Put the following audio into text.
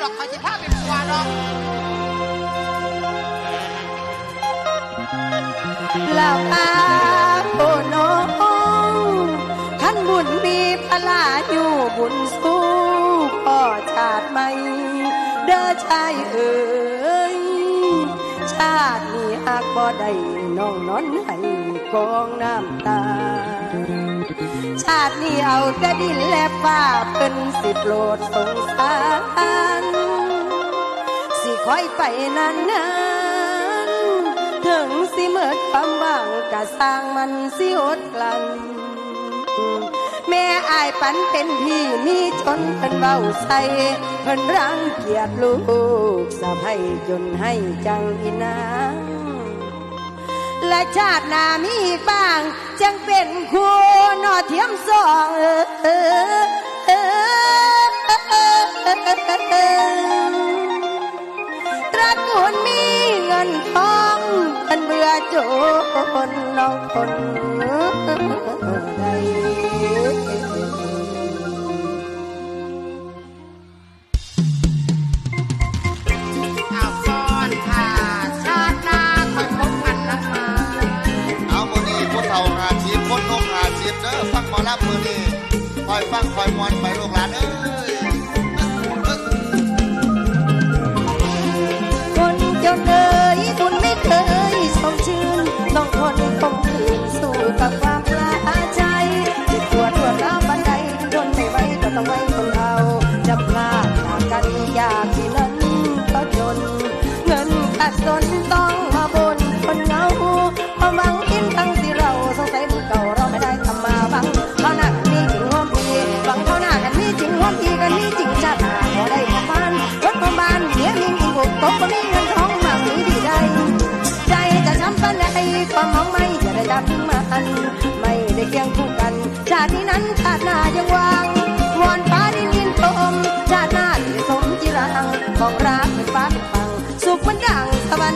ดอกเขาจะพาไปปัวดอกลาปาโอน้องท่านบุญมีพลาอยู่บุญสู้พ่อชาติใหม่เด้อชายเอ๋ยชาตินี้หากบ่ได้น้องนอนให้กองน้ำตา ชาตินี้เอาแต่ดินและฟ้าเป็นสิบโปรดสงสาร อยไปนานนานถึงสิเมิดความหวังกะสร้างมันสิอดกลันแม่อายปันเป็นพี่มีจนเพิ่นเบาใส่เพิ่นรังเกียจลูกสะให้จนให้จังอีนางและชาติหน้ามีบ้างจังเป็นคู่นอเทียมสองเออ ตระกูลมีเงินทองเป็นเบื่อโจนน้องคนใดเอาซ้อนค่ะชาติคอยพบกันนะคะเอามือนี้ผู้เฒ่าหาชีพคนนกหาชีพเด้อฟังมอลำมือนี้คอยฟังคอยมวนไปลูกหลานเอ้ย ความมองไม่ย่าได้ดับมัน ไม่ได้เคียงคู่กัน ชาตินี้นั้นชาติหน้ายังวางวอนฟ้าดินยินตมชาติหน้าจะสมจิรังมองรักเป็นฟ้าเป็นฟัง สุขมันดังสวัน